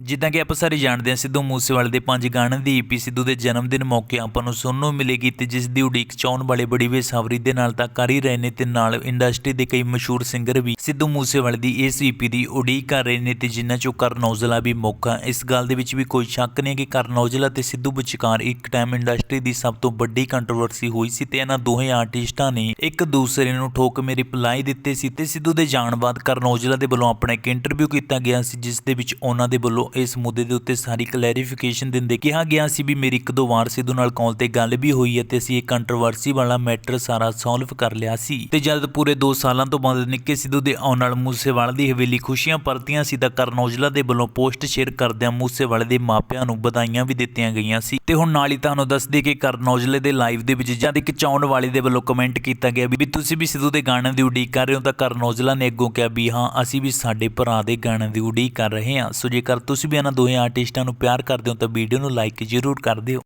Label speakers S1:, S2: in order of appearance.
S1: ਜਿੱਦਾਂ ਕਿ ਆਪਾਂ ਸਾਰੇ ਜਾਣਦੇ ਹਾਂ ਸਿੱਧੂ ਮੂਸੇਵਾਲੇ ਦੇ ਪੰਜ ਗਾਣਿਆਂ ਦੀ ਈਪੀ ਸਿੱਧੂ ਦੇ ਜਨਮ ਦਿਨ ਮੌਕੇ ਆਪਾਂ ਨੂੰ ਸੁਣਨ ਨੂੰ ਮਿਲੇਗੀ ਤੇ ਜਿਸ ਦੀ ਉਡੀਕ ਚਾਉਣ ਵਾਲੇ ਬੜੀ ਬੇਸਬਰੀ ਦੇ ਨਾਲ ਤਾਂ ਕਰ ਹੀ ਰਹੇ ਨੇ ਤੇ ਨਾਲ ਇੰਡਸਟਰੀ ਦੇ ਕਈ ਮਸ਼ਹੂਰ ਸਿੰਗਰ ਵੀ ਸਿੱਧੂ ਮੂਸੇਵਾਲੇ ਦੀ ਇਸ ਈਪੀ ਦੀ ਉਡੀਕ ਕਰ ਰਹੇ ਨੇ ਤੇ ਜਿਨ੍ਹਾਂ ਚੋਂ ਕਰਨ ਔਜਲਾ ਵੀ ਮੌਕਾ ਇਸ ਗੱਲ ਦੇ ਵਿੱਚ ਵੀ ਕੋਈ ਸ਼ੱਕ ਨਹੀਂ ਕਿ ਕਰਨ ਔਜਲਾ ਤੇ ਸਿੱਧੂ ਵਿਚਕਾਰ ਇੱਕ ਟਾਈਮ ਇੰਡਸਟਰੀ ਦੀ ਸਭ ਤੋਂ ਵੱਡੀ ਕੰਟਰੋਵਰਸੀ ਹੋਈ ਸੀ ਤੇ ਇਹਨਾਂ ਦੋਹੇ ਆਰਟਿਸਟਾਂ ਨੇ ਇੱਕ ਦੂਸਰੇ ਨੂੰ ਠੋਕ ਮੇਰੀ ਰਿਪਲਾਈ ਦਿੱਤੇ ਸੀ ਤੇ ਸਿੱਧੂ ਦੇ ਜਾਣ ਬਾਅਦ ਕਰਨ ਔਜਲਾ ਦੇ ਵੱਲੋਂ ਆਪਣਾ ਇੱਕ ਇੰਟਰਵਿਊ ਕੀਤਾ ਗਿਆ ਸੀ, ਜਿਸ ਦੇ ਵਿੱਚ ਉਹਨਾਂ ਦੇ ਵੱਲੋਂ ਇਸ ਮੁੱਦੇ ਦੇ ਉੱਤੇ ਸਾਰੀ ਕਲੈਰੀਫਿਕੇਸ਼ਨ ਦਿੰਦੇ ਕਿਹਾ ਗਿਆ ਸੀ ਵੀ ਮੇਰੀ ਇੱਕ ਦੋ ਵਾਰ ਸਿੱਧੂ ਨਾਲ ਕਾਲ ਤੇ ਗੱਲ ਵੀ ਹੋਈ ਹੈ ਤੇ ਅਸੀਂ ਇਹ ਕੰਟਰੋਵਰਸੀ ਵਾਲਾ ਮੈਟਰ ਸਾਰਾ ਸੋਲਵ ਕਰ ਲਿਆ ਸੀ। ਤੇ ਜਦ ਪੂਰੇ 2 ਸਾਲਾਂ ਤੋਂ ਬਾਅਦ ਨਿੱਕੇ ਸਿੱਧੂ ਦੇ ਆਉਣ ਨਾਲ ਮੂਸੇਵਾਲੇ ਦੀ ਹਵੇਲੀ ਖੁਸ਼ੀਆਂ ਪਰਤੀਆਂ ਸੀ ਤਾਂ ਕਰਨ ਔਜਲਾ ਦੇ ਵੱਲੋਂ ਪੋਸਟ ਸ਼ੇਅਰ ਕਰਦਿਆਂ ਮੂਸੇਵਾਲੇ ਦੇ ਮਾਪਿਆਂ ਨੂੰ ਵਧਾਈਆਂ ਵੀ ਦਿੱਤੀਆਂ ਗਈਆਂ ਸੀ। ਤੇ ਹੁਣ ਨਾਲ ਹੀ ਤੁਹਾਨੂੰ ਦੱਸ ਦਈਏ ਕਿ ਕਰਨ ਔਜਲੇ ਦੇ ਲਾਈਵ ਦੇ ਵਿੱਚ ਜਦ ਇੱਕ ਚਾਉਣ ਵਾਲੇ ਦੇ ਵੱਲੋਂ ਕਮੈਂਟ ਕੀਤਾ ਗਿਆ ਵੀ ਤੁਸੀਂ ਵੀ ਸਿੱਧੂ ਦੇ ਗਾਣਿਆਂ ਦੀ ਉਡੀਕ ਕਰ ਰਹੇ ਹੋ ਤਾਂ ਕਰਨ ਔਜਲਾ ਨੇ ਅੱਗੋਂ ਕਿਹਾ ਵੀ ਹਾਂ, ਅਸੀਂ ਵੀ ਸਾਡੇ ਭਰਾ ਦੇ ਗਾਣਿਆਂ ਦੀ ਉਡੀਕ ਕਰ ਰਹੇ ਹਾਂ। ਸੋ ਜੇਕਰ ਤੁਸੀਂ ਤੁਸੀਂ ਵੀ ਇਹਨਾਂ ਦੋਵੇਂ ਆਰਟਿਸਟਾਂ ਨੂੰ ਪਿਆਰ ਕਰਦੇ ਹੋ ਤਾਂ ਵੀਡੀਓ ਨੂੰ ਲਾਈਕ ਜ਼ਰੂਰ ਕਰ ਦਿਓ।